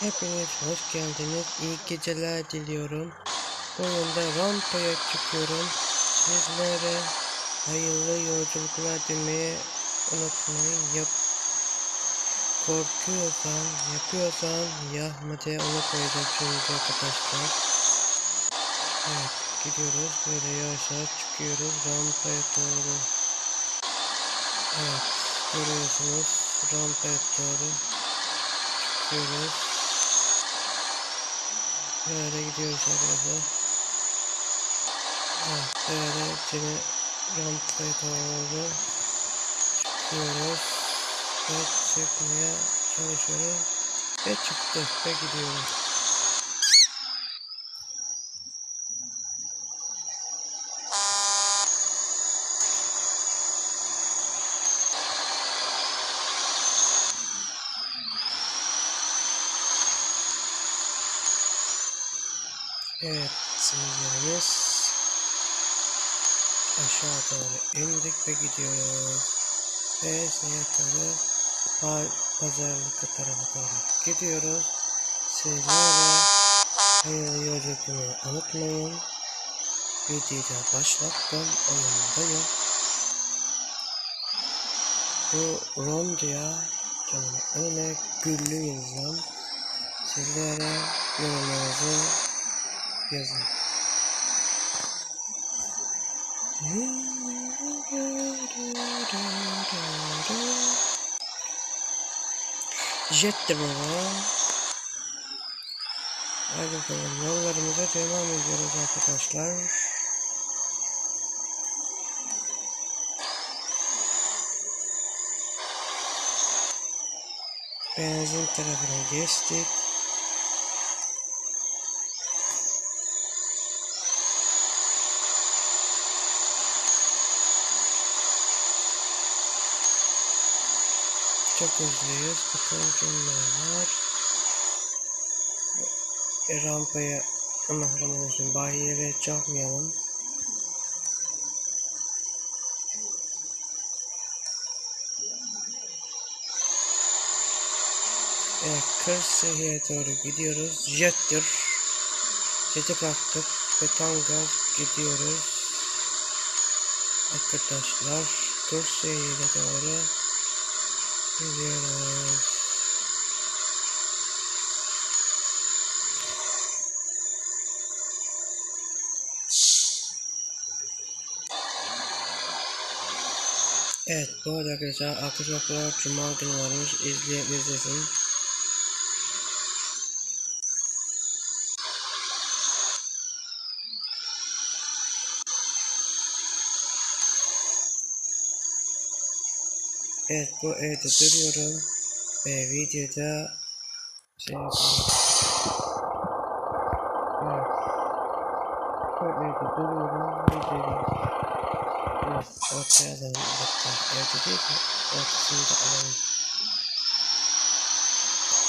Hepiniz hoş geldiniz. İyi geceler diliyorum. De rampaya çıkıyorum. Sizlere hayırlı yolculuklar demeyi unutmayın. Yap Korkuyorsan, yapıyorsan ya diye onu koyacağım şimdi arkadaşlar. Evet, gidiyoruz. Böyle yavaş yavaş çıkıyoruz rampaya doğru. Evet, görüyorsunuz rampaya doğru çıkıyoruz. Böyle gidiyoruz arkadaşlar. Evet, böyle yine rampaya doğru çıkıyoruz. Ve çıkmaya çalışıyoruz. Ve çıktık ve gidiyoruz. Evet, seyircilerimiz aşağı doğru indik ve gidiyoruz. Ve seyircileri pa pazarlık tarafa doğru gidiyoruz. Sizlere hayırlı yolculuğunu unutmayın. Videoyu da başlattım, oyundayım. Bu Rondia canım önüne güllü yazacağım. Sizlere yorumlarınızı yazın. Jet baba. Hadi bakalım yollarımıza devam ediyoruz arkadaşlar. Benzin tarafına geçtik. Çok hızlıyız. Bakalım kimler var. E, rampaya mahrum olsun. Bahiyere çarpmayalım. Evet, Kırşehir'e doğru gidiyoruz. Jettir. Jeti kalktık ve tam gaz gidiyoruz. Arkadaşlar, Kırşehir'e doğru gidiyoruz. Evet bu arada arkadaşlar arkadaşlar Cuma günü varmış izlesin. Evet bu evde duruyorum ve videoda şey yapıyorum. Evet. Bu evde duruyorum videoda. Evet ortaya alalım hatta evde değil de ortasını da alalım.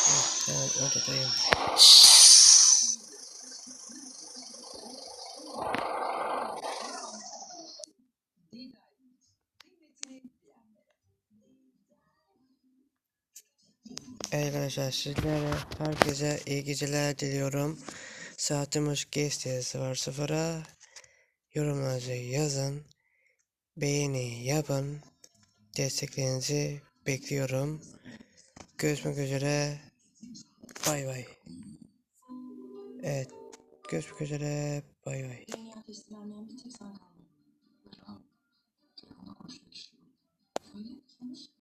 Evet tamam ortadayım. Evet arkadaşlar sizlere herkese iyi geceler diliyorum. Saatimiz geçti 00'a. Yorumlarınızı yazın. Beğeni yapın. Desteklerinizi bekliyorum. Görüşmek üzere. Bay bay. Evet. Görüşmek üzere. Bay bay.